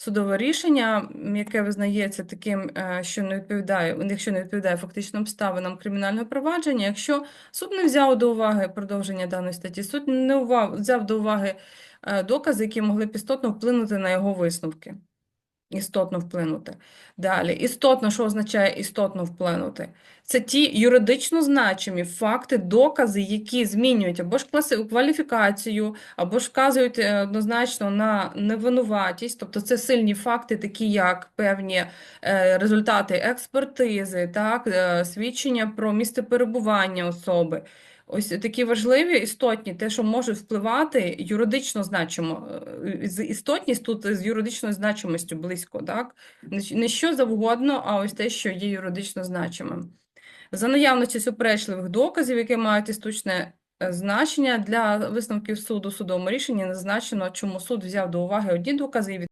судове рішення, яке визнається таким, е, що не відповідає, якщо не відповідає фактичним обставинам кримінального провадження, якщо суд не взяв до уваги продовження даної статті, суд не ував- взяв до уваги е, докази, які могли б істотно вплинути на його висновки. Істотно вплинути. Далі, істотно, що означає істотно вплинути? Це ті юридично значимі факти, докази, які змінюють або ж кваліфікацію, або ж вказують е, однозначно на невинуватість, тобто це сильні факти, такі як певні е, результати експертизи, так, е, свідчення про місце перебування особи. Ось такі важливі, істотні, те, що може впливати юридично значимо. Істотність тут з юридичною значимостю близько, так? Не що завгодно, а ось те, що є юридично значимим. За наявності суперечливих доказів, які мають істотне е, значення для висновків суду, судовому рішенні назначено, чому суд взяв до уваги одні докази і